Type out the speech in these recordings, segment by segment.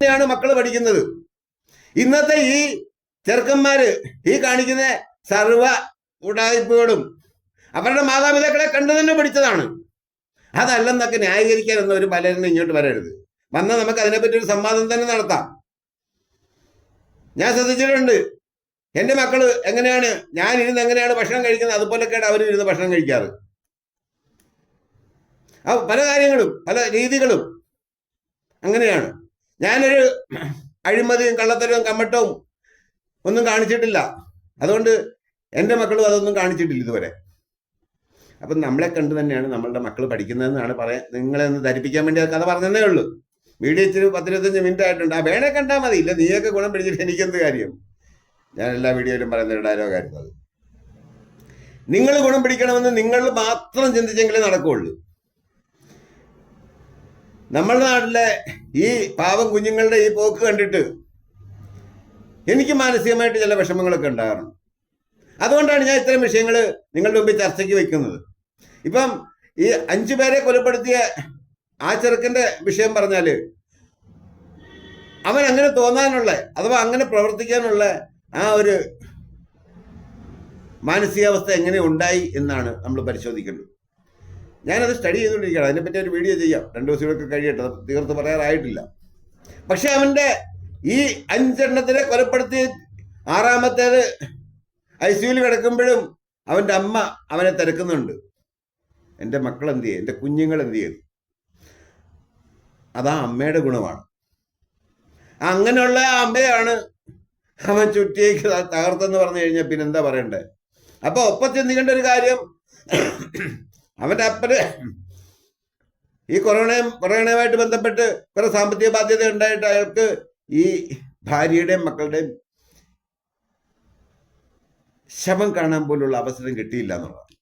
തന്നെയാണ് മക്കൾ പഠിക്കുന്നത്. ഇന്നത്തെ ഈ ചെറുക്കന്മാര് ഈ കാണിക്കുന്ന സർവ ഉടായ്പകളും അവരുടെ മാതാപിതാക്കളെ കണ്ടു തന്നെ പഠിച്ചതാണ്. അതല്ലെന്നൊക്കെ ന്യായീകരിക്കാനൊന്നും ഒരു പലരും ഇങ്ങോട്ട് വരരുത്. വന്നാൽ നമുക്ക് അതിനെപ്പറ്റി ഒരു സംവാദം തന്നെ നടത്താം. ഞാൻ ശ്രദ്ധിച്ചിട്ടുണ്ട്. എന്റെ മക്കൾ എങ്ങനെയാണ് ഞാൻ ഇരുന്ന് എങ്ങനെയാണ് ഭക്ഷണം കഴിക്കുന്നത്? അതുപോലൊക്കെയാണ് അവർ ഇരുന്ന് ഭക്ഷണം കഴിക്കാറ്. പല കാര്യങ്ങളും പല രീതികളും അങ്ങനെയാണ്. ഞാനൊരു അഴിമതിയും കള്ളത്തരവും കമ്മട്ടവും ഒന്നും കാണിച്ചിട്ടില്ല. അതുകൊണ്ട് എന്റെ മക്കളും അതൊന്നും കാണിച്ചിട്ടില്ല ഇതുവരെ. അപ്പം നമ്മളെ കണ്ട് തന്നെയാണ് നമ്മളുടെ മക്കൾ പഠിക്കുന്നതെന്നാണ് പറയാൻ നിങ്ങളെ ഒന്ന് ധരിപ്പിക്കാൻ വേണ്ടി കഥ പറഞ്ഞതേ ഉള്ളൂ. വീഡിയോ ഇച്ചിരി പത്തിരുപത്തഞ്ച് മിനിറ്റ് ആയിട്ടുണ്ട്. ആ വേണേ കണ്ടാൽ മതി. ഇല്ല നീയൊക്കെ ഗുണം പിടിച്ചിട്ട് എനിക്കെന്ത് കാര്യം? ഞാൻ എല്ലാ വീഡിയോയിലും പറയുന്ന ഒരു ഡയലോഗായിരുന്നു അത്. നിങ്ങൾ ഗുണം പിടിക്കണമെന്ന് നിങ്ങൾ മാത്രം ചിന്തിച്ചെങ്കിലേ നടക്കുകയുള്ളൂ നമ്മളുടെ നാട്ടിലെ ഈ പാവം കുഞ്ഞുങ്ങളുടെ ഈ പോക്ക് കണ്ടിട്ട് എനിക്ക് മാനസികമായിട്ട് ചില വിഷമങ്ങളൊക്കെ ഉണ്ടാകാറുണ്ട്. അതുകൊണ്ടാണ് ഞാൻ ഇത്തരം വിഷയങ്ങൾ നിങ്ങളുടെ മുമ്പിൽ ചർച്ചയ്ക്ക് വെക്കുന്നത് ഇപ്പം ഈ അഞ്ചു പേരെ കൊലപ്പെടുത്തിയ ആ ചെറുക്കന്റെ വിഷയം പറഞ്ഞാൽ അവൻ അങ്ങനെ തോന്നാനുള്ള അഥവാ അങ്ങനെ പ്രവർത്തിക്കാനുള്ള ആ ഒരു മാനസികാവസ്ഥ എങ്ങനെ ഉണ്ടായി എന്നാണ് നമ്മൾ പരിശോധിക്കേണ്ടത്. ഞാനത് സ്റ്റഡി ചെയ്തുകൊണ്ടിരിക്കുകയാണ് അതിനെപ്പറ്റി ഒരു വീഡിയോ ചെയ്യാം. രണ്ടു ദിവസങ്ങളൊക്കെ കഴിയട്ടെ. തീർത്ത് പറയാറായിട്ടില്ല. പക്ഷെ അവന്റെ ഈ അഞ്ചെണ്ണത്തിനെ കൊലപ്പെടുത്തി ആറാമത്തേത് ഐ സിയുയിൽ കിടക്കുമ്പോഴും അവന്റെ അമ്മ അവനെ തിരക്കുന്നുണ്ട്. എന്റെ മക്കൾ എന്ത് ചെയ്യും? എന്റെ കുഞ്ഞുങ്ങൾ എന്ത് ചെയ്യും? അതാ അമ്മയുടെ ഗുണമാണ്. അങ്ങനെയുള്ള ആ അമ്മയാണ് അവൻ ചുറ്റിയേക്ക് തകർത്തെന്ന് പറഞ്ഞു കഴിഞ്ഞാൽ പിന്നെ എന്താ പറയണ്ടേ? അപ്പൊ ഒപ്പം ചിന്തിക്കേണ്ട ഒരു കാര്യം അവന്റെ അപ്പന് ഈ കൊറോണയും കൊറോണയുമായിട്ട് ബന്ധപ്പെട്ട് കുറെ സാമ്പത്തിക ബാധ്യത ഉണ്ടായിട്ട് അയാൾക്ക് ഈ ഭാര്യയുടെയും മക്കളുടെയും ശവം കാണാൻ പോലുള്ള അവസരം കിട്ടിയില്ല എന്നുള്ളതാണ്.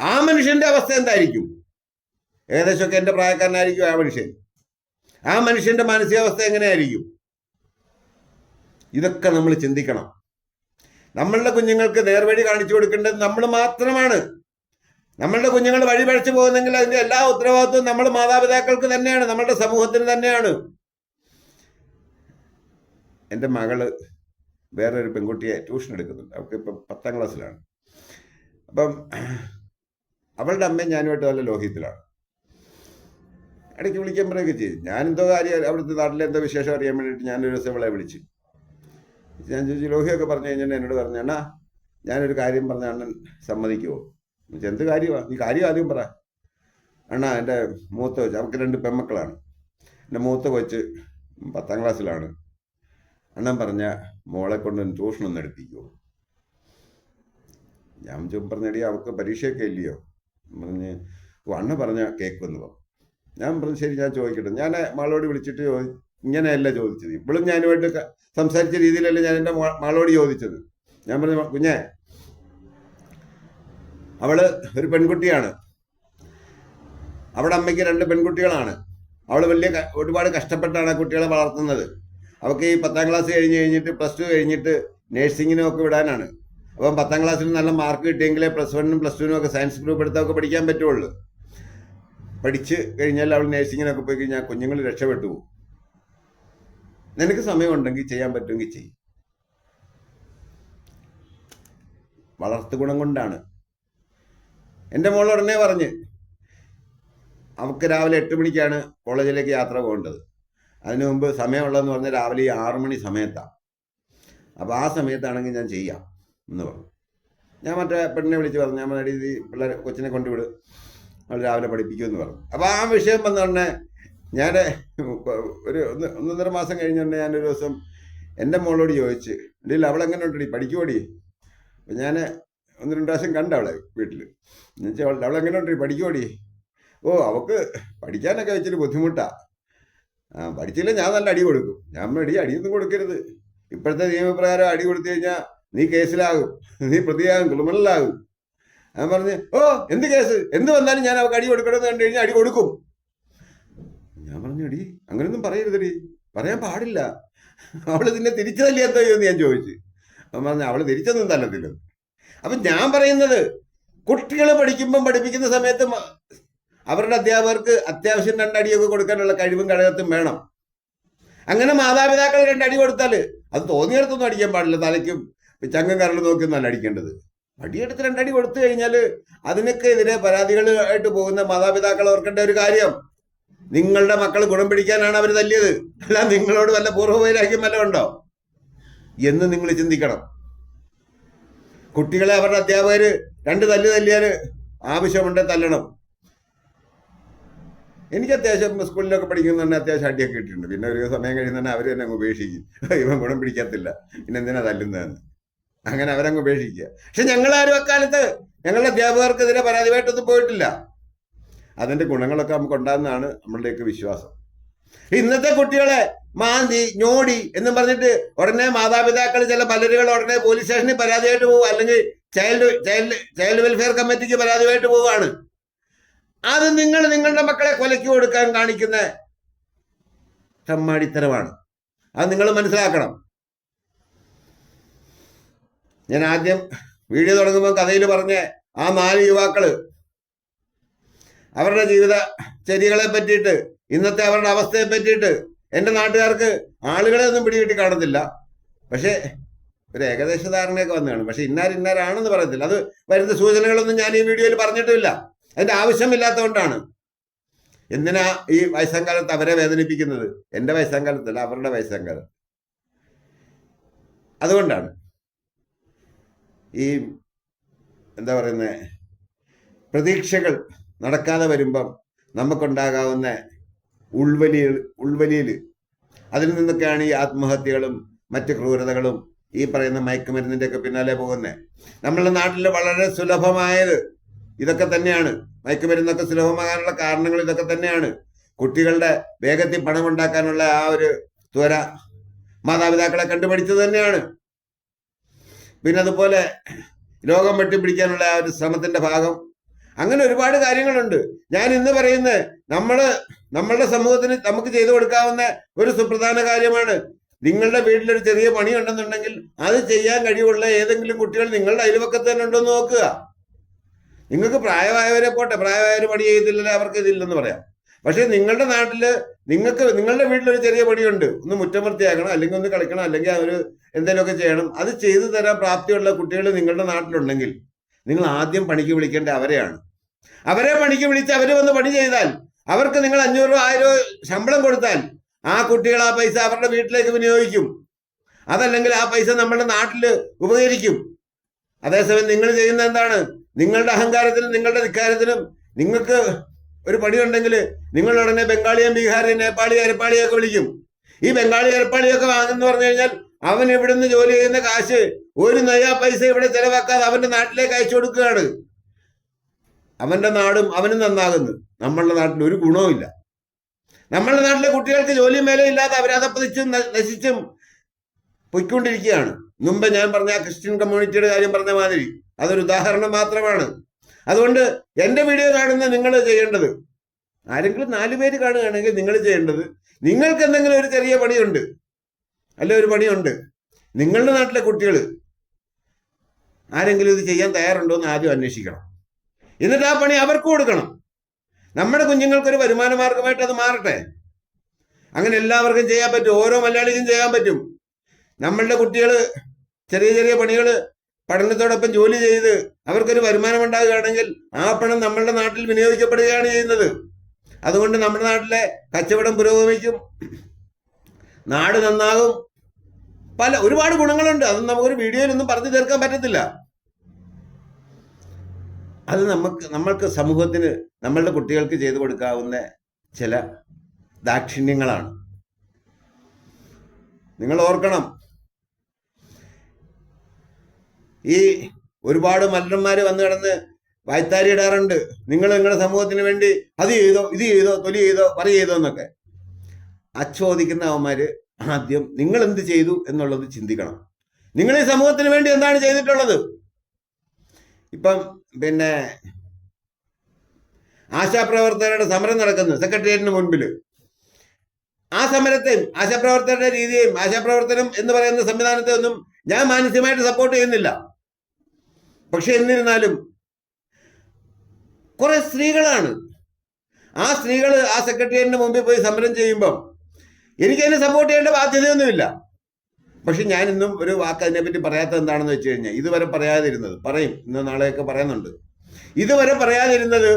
ആ മനുഷ്യന്റെ അവസ്ഥ എന്തായിരിക്കും? ഏകദേശമൊക്കെ എന്റെ പ്രായക്കാരനായിരിക്കും ആ മനുഷ്യൻ. ആ മനുഷ്യന്റെ മാനസികാവസ്ഥ എങ്ങനെയായിരിക്കും? ഇതൊക്കെ നമ്മൾ ചിന്തിക്കണം. നമ്മളുടെ കുഞ്ഞുങ്ങൾക്ക് നേർവഴി കാണിച്ചു കൊടുക്കേണ്ടത് നമ്മൾ മാത്രമാണ്. നമ്മളുടെ കുഞ്ഞുങ്ങൾ വഴി പഴച്ചു പോകുന്നെങ്കിൽ അതിന്റെ എല്ലാ ഉത്തരവാദിത്വവും നമ്മൾ മാതാപിതാക്കൾക്ക് തന്നെയാണ് നമ്മളുടെ സമൂഹത്തിന് തന്നെയാണ്. എന്റെ മകൾ വേറൊരു പെൺകുട്ടിയെ ട്യൂഷൻ എടുക്കുന്നുണ്ട്. അവൾക്ക് ഇപ്പം പത്താം ക്ലാസ്സിലാണ്. അപ്പം അവളുടെ അമ്മയും ഞാനുമായിട്ട് നല്ല ലോഹിത്തിലാണ് ഇടയ്ക്ക് വിളിക്കാൻ പറയുകയൊക്കെ ചെയ്യും ഞാൻ എന്തോ കാര്യം അവിടുത്തെ നാട്ടിലെ എന്തോ വിശേഷം അറിയാൻ വേണ്ടിയിട്ട് ഞാനൊരു ദിവസം ഇവളെ വിളിച്ചു. ഞാൻ ചോദിച്ചു ലോഹിയൊക്കെ പറഞ്ഞു കഴിഞ്ഞാൽ എന്നോട് പറഞ്ഞു അണ്ണാ ഞാനൊരു കാര്യം പറഞ്ഞ അണ്ണൻ സമ്മതിക്കുമോ എന്ത് കാര്യമാണ് നീ കാര്യം ആദ്യം പറ. അണ്ണാ എന്റെ മൂത്ത കൊച്ച് അവർക്ക് രണ്ട് പെമ്മക്കളാണ് എന്റെ മൂത്ത കൊച്ച് പത്താം ക്ലാസ്സിലാണ്. അണ്ണൻ പറഞ്ഞ മോളെ കൊണ്ട് ട്യൂഷനൊന്നും എടുപ്പിക്കുമോ ഞാൻ ചും പറഞ്ഞടി അവൾക്ക് പരീക്ഷയൊക്കെ ഇല്ലയോ? പറഞ്ഞ് ഓ അണ്ണ പറഞ്ഞ കേൾക്കുമെന്ന് പറഞ്ഞു ഞാൻ പറഞ്ഞു ശരി ഞാൻ ചോദിക്കട്ടെ. ഞാൻ മാളോട് വിളിച്ചിട്ട് ഇങ്ങനെയല്ല ചോദിച്ചത്. ഇപ്പോഴും ഞാനുമായിട്ട് സംസാരിച്ച രീതിയിലല്ല ഞാൻ എന്റെ മാളോട് ചോദിച്ചത്. ഞാൻ പറഞ്ഞു കുഞ്ഞെ അവൾ ഒരു പെൺകുട്ടിയാണ്. അവിടെ അമ്മയ്ക്ക് രണ്ട് പെൺകുട്ടികളാണ്. അവൾ വലിയ ഒരുപാട് കഷ്ടപ്പെട്ടാണ് കുട്ടികളെ വളർത്തുന്നത്. അവൾക്ക് ഈ പത്താം ക്ലാസ് കഴിഞ്ഞ് കഴിഞ്ഞിട്ട് പ്ലസ് ടു കഴിഞ്ഞിട്ട് നേഴ്സിങ്ങിനൊക്കെ വിടാനാണ്. അപ്പം പത്താം ക്ലാസ്സിൽ നല്ല മാർക്ക് കിട്ടിയെങ്കിലേ പ്ലസ് വണ്ണും പ്ലസ് ടുവിനും ഒക്കെ സയൻസ് ഗ്രൂപ്പ് എടുത്തൊക്കെ പഠിക്കാൻ പറ്റുള്ളൂ. പഠിച്ച് കഴിഞ്ഞാൽ അവൾ നേഴ്സിങ്ങിനൊക്കെ പോയി കഴിഞ്ഞാൽ കുഞ്ഞുങ്ങൾ രക്ഷപ്പെട്ടു പോകും. നിനക്ക് സമയമുണ്ടെങ്കിൽ ചെയ്യാൻ പറ്റുമെങ്കിൽ ചെയ്യും. വളർത്തു ഗുണം കൊണ്ടാണ്. എന്റെ മോൾ ഉടനെ പറഞ്ഞ് അവൾക്ക് രാവിലെ എട്ട് മണിക്കാണ് കോളേജിലേക്ക് യാത്ര പോകേണ്ടത്. അതിനു മുമ്പ് സമയമുള്ളതെന്ന് പറഞ്ഞാൽ രാവിലെ ഈ ആറു മണി സമയത്താണ് അപ്പോൾ ആ സമയത്താണെങ്കിൽ ഞാൻ ചെയ്യാം എന്ന് പറഞ്ഞു. ഞാൻ മറ്റേ പെണ്ണിനെ വിളിച്ച് പറഞ്ഞു ഞാൻ ഈ പിള്ളേരെ കൊച്ചിനെ കൊണ്ടുവിട്. അവൾ രാവിലെ പഠിപ്പിക്കുമെന്ന് പറഞ്ഞു. അപ്പോൾ ആ വിഷയം വന്നോടനെ ഞാൻ ഒരു ഒന്ന് ഒന്നൊന്നര മാസം കഴിഞ്ഞുകൊണ്ട് ഞാനൊരു ദിവസം എന്റെ മോളോട് ചോദിച്ച് ഇല്ല അവളെങ്ങനെ ഉണ്ടടി പഠിക്കുമോടി അപ്പം ഞാൻ ഒന്ന് രണ്ട് പ്രാവശ്യം കണ്ട അവളെ വീട്ടിൽ എന്നുവെച്ചാൽ അവൾ അവൾ എങ്ങനെ ഉണ്ട്? പഠിക്കോടി ഓ അവക്ക് പഠിക്കാനൊക്കെ വെച്ചിട്ട് ബുദ്ധിമുട്ടാണ് ആ പഠിച്ചില്ല ഞാൻ നല്ല അടി കൊടുക്കും. ഞാൻ അടി അടിയൊന്നും കൊടുക്കരുത്. ഇപ്പോഴത്തെ നിയമപ്രകാരം അടി കൊടുത്തു കഴിഞ്ഞാൽ നീ കേസിലാകും. നീ പ്രതിയാകും ക്രിമിനലാകും. ഞാൻ പറഞ്ഞ് ഓ എന്ത് കേസ്? എന്ത് വന്നാലും ഞാൻ അവൾക്ക് അടി കൊടുക്കണമെന്ന് കണ്ടു കഴിഞ്ഞാൽ അടി കൊടുക്കും. ഞാൻ പറഞ്ഞു അടി അങ്ങനെയൊന്നും പറയരുതടി. പറയാൻ പാടില്ല. അവൾ നിന്നെ തിരിച്ചതല്ലേ എന്തോ എന്ന് ഞാൻ ചോദിച്ചു. അവൻ പറഞ്ഞു അവൾ തിരിച്ചൊന്നും തല്ലത്തില്ല. അപ്പൊ ഞാൻ പറയുന്നത് കുട്ടികൾ പഠിക്കുമ്പം പഠിപ്പിക്കുന്ന സമയത്ത് അവരുടെ അധ്യാപകർക്ക് അത്യാവശ്യം രണ്ടടിയൊക്കെ കൊടുക്കാനുള്ള കഴിവും ഘടകത്തും വേണം. അങ്ങനെ മാതാപിതാക്കൾ രണ്ടടി കൊടുത്താൽ അത് തോന്നിയിടത്തൊന്നും അടിക്കാൻ പാടില്ല തലയ്ക്കും ചങ്കം കരൾ നോക്കിയൊന്നല്ല അടിക്കേണ്ടത്. വടിയെടുത്ത് രണ്ടടി കൊടുത്തു കഴിഞ്ഞാൽ അതിനൊക്കെ എതിരെ പരാതികളായിട്ട് പോകുന്ന മാതാപിതാക്കൾ ഓർക്കേണ്ട ഒരു കാര്യം. നിങ്ങളുടെ മക്കൾ ഗുണം പിടിക്കാനാണ് അവർ തല്ലിയത്. അല്ല നിങ്ങളോട് വല്ല പൂർവവൈരാഗ്യം വല്ല ഉണ്ടോ? എന്ന് നിങ്ങൾ ചിന്തിക്കണം. കുട്ടികളെ അവരുടെ അധ്യാപകര് രണ്ട് തല്ല് തല്ലിയാൽ ആവശ്യമുണ്ട് തല്ലണം. എനിക്ക് അത്യാവശ്യം സ്കൂളിലൊക്കെ പഠിക്കുന്ന തന്നെ അത്യാവശ്യം അടിയൊക്കെ കിട്ടിയിട്ടുണ്ട് പിന്നെ ഒരു സമയം കഴിയുന്ന തന്നെ അവർ തന്നെ അങ്ങ് ഉപേക്ഷിക്കും. ഇവൻ ഗുണം പിടിക്കത്തില്ല. പിന്നെ എന്തിനാ തല്ലുന്നതെന്ന്. അങ്ങനെ അവരങ്ങ് ഉപേക്ഷിക്കുക. പക്ഷെ ഞങ്ങളാരും അക്കാലത്ത് ഞങ്ങളുടെ അധ്യാപകർക്കെതിരെ പരാതിയായിട്ടൊന്നും പോയിട്ടില്ല. അതിന്റെ ഗുണങ്ങളൊക്കെ നമുക്ക് ഉണ്ടാകുന്നതാണ് നമ്മളുടെയൊക്കെ വിശ്വാസം. ഇന്നത്തെ കുട്ടികളെ മാന്തി ഞോടി എന്നും പറഞ്ഞിട്ട് ഉടനെ മാതാപിതാക്കൾ ചില പലരുകൾ ഉടനെ പോലീസ് സ്റ്റേഷനിൽ പരാതിയായിട്ട് പോകും അല്ലെങ്കിൽ ചൈൽഡ് ചൈൽഡ് ചൈൽഡ് വെൽഫെയർ കമ്മിറ്റിക്ക് പരാതിയായിട്ട് പോവുകയാണ്. അത് നിങ്ങൾ നിങ്ങളുടെ മക്കളെ കൊലയ്ക്ക് കൊടുക്കാൻ കാണിക്കുന്ന ചമ്മാടിത്തരമാണ് അത് നിങ്ങൾ മനസ്സിലാക്കണം. ഞാൻ ആദ്യം വീഡിയോ തുടങ്ങുമ്പോൾ കഥയിൽ പറഞ്ഞ ആ നാല് യുവാക്കൾ അവരുടെ ജീവിത ചര്യകളെ പറ്റിയിട്ട് ഇന്നത്തെ അവരുടെ അവസ്ഥയെ പറ്റിയിട്ട് എന്റെ നാട്ടുകാർക്ക് ആളുകളെ ഒന്നും പിടികിട്ടി കാണത്തില്ല. പക്ഷേ ഒരു ഏകദേശ ധാരണയൊക്കെ വന്നു കാണും പക്ഷെ ഇന്നാർ ഇന്നാരാണെന്ന് പറയത്തില്ല. അത് വരുന്ന സൂചനകളൊന്നും ഞാൻ ഈ വീഡിയോയിൽ പറഞ്ഞിട്ടില്ല. അതിന്റെ ആവശ്യമില്ലാത്തതുകൊണ്ടാണ്. എന്തിനാ ഈ വയസ്സാം കാലത്ത് അവരെ വേദനിപ്പിക്കുന്നത്? എന്റെ വയസ്സാം കാലത്തല്ല അവരുടെ വയസ്സാം അതുകൊണ്ടാണ്. ഈ എന്താ പറയുന്നത് പ്രതീക്ഷകൾ നടക്കാതെ വരുമ്പം നമുക്കുണ്ടാകാവുന്ന ഉൾവലിയ ഉൾവലിയിൽ അതിൽ നിന്നൊക്കെയാണ് ഈ ആത്മഹത്യകളും മറ്റ് ക്രൂരതകളും ഈ പറയുന്ന മയക്കുമരുന്നിന്റെ ഒക്കെ പിന്നാലെ പോകുന്നത് നമ്മളുടെ നാട്ടിൽ വളരെ സുലഭമായത് ഇതൊക്കെ തന്നെയാണ്. മയക്കുമരുന്നൊക്കെ സുലഭമാകാനുള്ള കാരണങ്ങൾ ഇതൊക്കെ തന്നെയാണ്. കുട്ടികളുടെ വേഗത്തിൽ പണം ഉണ്ടാക്കാനുള്ള ആ ഒരു ത്വര മാതാപിതാക്കളെ കണ്ടുപിടിച്ചത് തന്നെയാണ്. പിന്നെ അതുപോലെ രോഗം വെട്ടിപ്പിടിക്കാനുള്ള ആ ഒരു ശ്രമത്തിന്റെ ഭാഗം അങ്ങനെ ഒരുപാട് കാര്യങ്ങളുണ്ട്. ഞാൻ ഇന്ന് പറയുന്നത് നമ്മൾ നമ്മളുടെ സമൂഹത്തിന് നമുക്ക് ചെയ്തു കൊടുക്കാവുന്ന ഒരു സുപ്രധാന കാര്യമാണ്. നിങ്ങളുടെ വീട്ടിലൊരു ചെറിയ പണി ഉണ്ടെന്നുണ്ടെങ്കിൽ അത് ചെയ്യാൻ കഴിവുള്ള ഏതെങ്കിലും കുട്ടികൾ നിങ്ങളുടെ അയൽവക്കത്ത് തന്നെ ഉണ്ടോ എന്ന് നോക്കുക. നിങ്ങൾക്ക് പ്രായമായവരെ പോട്ടെ. പ്രായമായവർ പണി ചെയ്തില്ലല്ലോ അവർക്ക് ഇതില്ലെന്ന് പറയാം. പക്ഷെ നിങ്ങളുടെ നാട്ടിൽ നിങ്ങൾക്ക് നിങ്ങളുടെ വീട്ടിലൊരു ചെറിയ പണിയുണ്ട്. ഒന്ന് മുറ്റം വൃത്തിയാക്കണം അല്ലെങ്കിൽ ഒന്ന് കളിക്കണം അല്ലെങ്കിൽ അവർ എന്തെങ്കിലുമൊക്കെ ചെയ്യണം. അത് ചെയ്തു തരാൻ പ്രാപ്തിയുള്ള കുട്ടികൾ നിങ്ങളുടെ നാട്ടിലുണ്ടെങ്കിൽ നിങ്ങൾ ആദ്യം പണിക്ക് വിളിക്കേണ്ട അവരെയാണ്. അവരെ പണിക്ക് വിളിച്ച് അവർ വന്ന് പണി ചെയ്താൽ അവർക്ക് നിങ്ങൾ അഞ്ഞൂറ് ആയിരം ശമ്പളം കൊടുത്താൽ ആ കുട്ടികൾ ആ പൈസ അവരുടെ വീട്ടിലേക്ക് വിനിയോഗിക്കും. അതല്ലെങ്കിൽ ആ പൈസ നമ്മുടെ നാട്ടിൽ ഉപകരിക്കും. അതേസമയം നിങ്ങൾ ചെയ്യുന്ന എന്താണ്? നിങ്ങളുടെ അഹങ്കാരത്തിനും നിങ്ങളുടെ ധിക്കാരത്തിനും നിങ്ങൾക്ക് ഒരു പണിയുണ്ടെങ്കിൽ നിങ്ങൾ ഉടനെ ബംഗാളിയും ബീഹാറിയും നേപ്പാളി അരപ്പാളിയൊക്കെ വിളിക്കും. ഈ ബംഗാളി അരപ്പാളിയൊക്കെ വാങ്ങുന്നു പറഞ്ഞു കഴിഞ്ഞാൽ അവൻ ഇവിടുന്ന് ജോലി ചെയ്യുന്ന കാശ് ഒരു നയ പൈസ ഇവിടെ ചെലവാക്കാതെ അവന്റെ നാട്ടിലേക്ക് അയച്ചു കൊടുക്കുകയാണ്. അവന്റെ നാടും അവനും നന്നാകുന്നു. നമ്മളുടെ നാട്ടിൽ ഒരു ഗുണവുമില്ല നമ്മളുടെ നാട്ടിലെ കുട്ടികൾക്ക് ജോലിയും മേലയില്ലാതെ അവരതപ്പതിച്ചും ന- നശിച്ചും പൊയ്ക്കൊണ്ടിരിക്കുകയാണ്. മുമ്പ് ഞാൻ പറഞ്ഞ ക്രിസ്ത്യൻ കമ്മ്യൂണിറ്റിയുടെ കാര്യം പറഞ്ഞ മാതിരി അതൊരു ഉദാഹരണം മാത്രമാണ്. അതുകൊണ്ട് എന്റെ വീഡിയോ കാണുന്ന നിങ്ങൾ ചെയ്യേണ്ടത് ആരെങ്കിലും നാല് പേര് കാണുകയാണെങ്കിൽ നിങ്ങൾ ചെയ്യേണ്ടത് നിങ്ങൾക്ക് എന്തെങ്കിലും ഒരു ചെറിയ പണിയുണ്ട് അല്ലെ ഒരു പണിയുണ്ട് നിങ്ങളുടെ നാട്ടിലെ കുട്ടികൾ ആരെങ്കിലും ഇത് ചെയ്യാൻ തയ്യാറുണ്ടോ എന്ന് ആദ്യം അന്വേഷിക്കണം. എന്നിട്ട് ആ പണി അവർക്ക് കൊടുക്കണം. നമ്മുടെ കുഞ്ഞുങ്ങൾക്കൊരു വരുമാന മാർഗമായിട്ട് അത് മാറട്ടെ. അങ്ങനെ എല്ലാവർക്കും ചെയ്യാൻ പറ്റും. ഓരോ മലയാളിക്കും ചെയ്യാൻ പറ്റും. നമ്മളുടെ കുട്ടികൾ ചെറിയ ചെറിയ പണികൾ പഠനത്തോടൊപ്പം ജോലി ചെയ്ത് അവർക്കൊരു വരുമാനം ഉണ്ടാകുകയാണെങ്കിൽ ആ പണം നമ്മളുടെ നാട്ടിൽ വിനിയോഗിക്കപ്പെടുകയാണ് ചെയ്യുന്നത്. അതുകൊണ്ട് നമ്മുടെ നാട്ടിലെ കച്ചവടം പുരോഗമിക്കും. നാട് നന്നാകും. പല ഒരുപാട് ഗുണങ്ങളുണ്ട്. അതൊന്നും നമുക്കൊരു വീഡിയോയിലൊന്നും പറഞ്ഞു തീർക്കാൻ പറ്റത്തില്ല. അത് നമുക്ക് നമ്മൾക്ക് സമൂഹത്തിന് നമ്മളുടെ കുട്ടികൾക്ക് ചെയ്തു കൊടുക്കാവുന്ന ചില ദാക്ഷിണ്യങ്ങളാണ്. നിങ്ങൾ ഓർക്കണം. ഈ ഒരുപാട് മല്ലന്മാർ വന്നു കിടന്ന് വായ്ത്താരി ഇടാറുണ്ട്. നിങ്ങൾ നിങ്ങളുടെ സമൂഹത്തിന് വേണ്ടി അത് ചെയ്തോ ഇത് ചെയ്തോ തൊലി ചെയ്തോ പറ ചെയ്തോ എന്നൊക്കെ. അച്ചോദിക്കുന്ന അവന്മാര് ആദ്യം നിങ്ങൾ എന്ത് ചെയ്തു എന്നുള്ളത് ചിന്തിക്കണം. നിങ്ങൾ ഈ സമൂഹത്തിന് വേണ്ടി എന്താണ് ചെയ്തിട്ടുള്ളത്? ഇപ്പം പിന്നെ ആശാപ്രവർത്തകരുടെ സമരം നടക്കുന്നു സെക്രട്ടേറിയറ്റിന് മുൻപിൽ ആ സമരത്തെയും ആശാപ്രവർത്തകരുടെ രീതിയെയും ആശാപ്രവർത്തനം എന്ന് പറയുന്ന സംവിധാനത്തെ ഒന്നും ഞാൻ മാനസികമായിട്ട് സപ്പോർട്ട് ചെയ്യുന്നില്ല. പക്ഷെ എന്നിരുന്നാലും കുറെ സ്ത്രീകളാണ്. ആ സ്ത്രീകൾ ആ സെക്രട്ടേറിയറ്റിന് മുമ്പിൽ പോയി സമരം ചെയ്യുമ്പം എനിക്കതിനെ സപ്പോർട്ട് ചെയ്യേണ്ട ബാധ്യതയൊന്നുമില്ല. പക്ഷെ ഞാൻ ഇന്നും ഒരു വാക്ക് അതിനെപ്പറ്റി പറയാത്തത് എന്താണെന്ന് വെച്ച് കഴിഞ്ഞാൽ ഇതുവരെ പറയാതിരുന്നത് പറയും ഇന്ന് നാളെയൊക്കെ പറയുന്നുണ്ട്. ഇതുവരെ പറയാതിരുന്നത്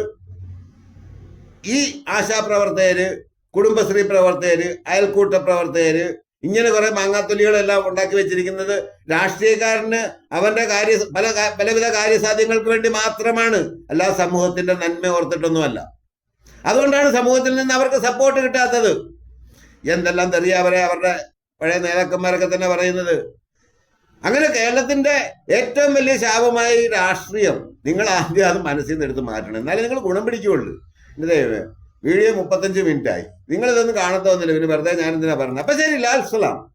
ഈ ആശാപ്രവർത്തകര് കുടുംബശ്രീ പ്രവർത്തകര് അയൽക്കൂട്ട പ്രവർത്തകര് ഇങ്ങനെ കുറെ മാങ്ങാത്തൊലികളെല്ലാം ഉണ്ടാക്കി വെച്ചിരിക്കുന്നത് രാഷ്ട്രീയക്കാരന് അവന്റെ കാര്യ പല പലവിധ കാര്യസാധ്യങ്ങൾക്ക് വേണ്ടി മാത്രമാണ്. അല്ലാ സമൂഹത്തിന്റെ നന്മ ഓർത്തിട്ടൊന്നുമല്ല. അതുകൊണ്ടാണ് സമൂഹത്തിൽ നിന്ന് അവർക്ക് സപ്പോർട്ട് കിട്ടാത്തത്. എന്തെല്ലാം തെറിയാവരെ അവരുടെ പഴയ നേതാക്കന്മാരൊക്കെ തന്നെ പറയുന്നത്. അങ്ങനെ കേരളത്തിന്റെ ഏറ്റവും വലിയ ശാപമായ രാഷ്ട്രീയം നിങ്ങൾ ആദ്യം അത് മനസ്സിൽ നിന്ന് എടുത്ത് മാറ്റണം. എന്നാലേ നിങ്ങൾ ഗുണം പിടിക്കുകയുള്ളൂ. എന്റെ ദൈവമേ വീഡിയോ മുപ്പത്തഞ്ച് മിനിറ്റായി. നിങ്ങൾ ഇതൊന്നും കാണത്തോന്നില്ല പിന്നെ വെറുതെ ഞാൻ എന്തിനാ പറഞ്ഞത്? അപ്പൊ ശരി ലാൽ സലാം.